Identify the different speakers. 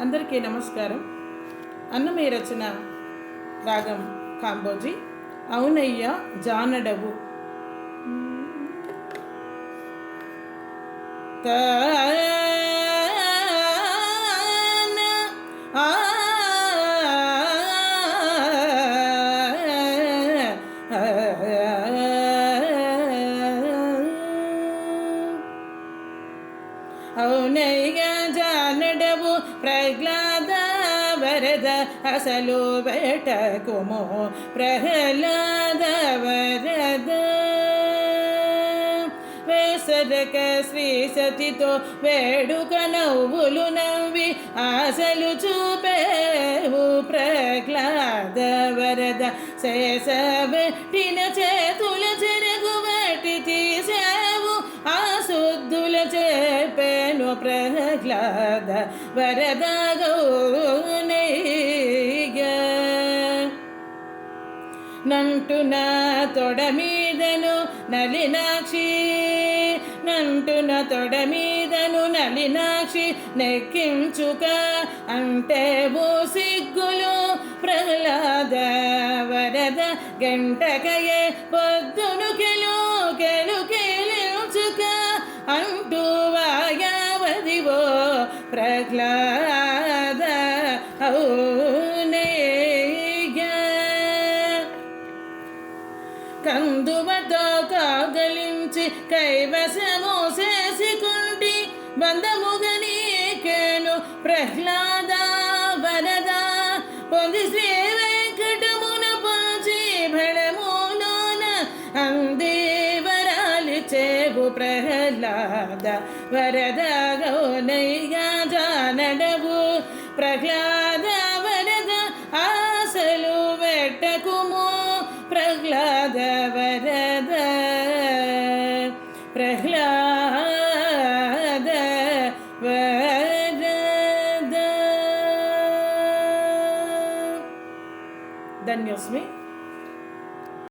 Speaker 1: అందరికీ నమస్కారం. అన్నమయ్య రచన రాగం కాంబోజీ. అవునయ్య జానడవు. తాన అవునయ్య ప్రహ్లాద వరద అసలు బెటకుము ప్రహ్లాద వరద వేసరక శ్రీ సతితో వేడుక నవ్వులు నవ్వి ఆశలు చూపేవు ప్రహ్లాద వరద శేషబెట్టిన చేతుల చేతు ప్రహ్లాద వరద గౌనయ్య నంటున తొడ మీదను నలినాక్షి నంటున తొడ మీదను నలినాక్షి నెక్కించుక అంటే ఓ సిగ్గులు ప్రహ్లాద ప్రహ్లాద అవునయ్య కందువతో కాగలించి కైవశము చేసుకుంటి బంధముగనీకేను ప్రహ్లాద వరద పొంది శ్రీ చేవు ప్రహ్లాద వరద గౌనయ్య జానడవు ప్రహ్లాద వరద ఆశలు వెట్టకుము ప్రహ్లాద వరద ప్రహ్లాద వరద ధన్యోస్మి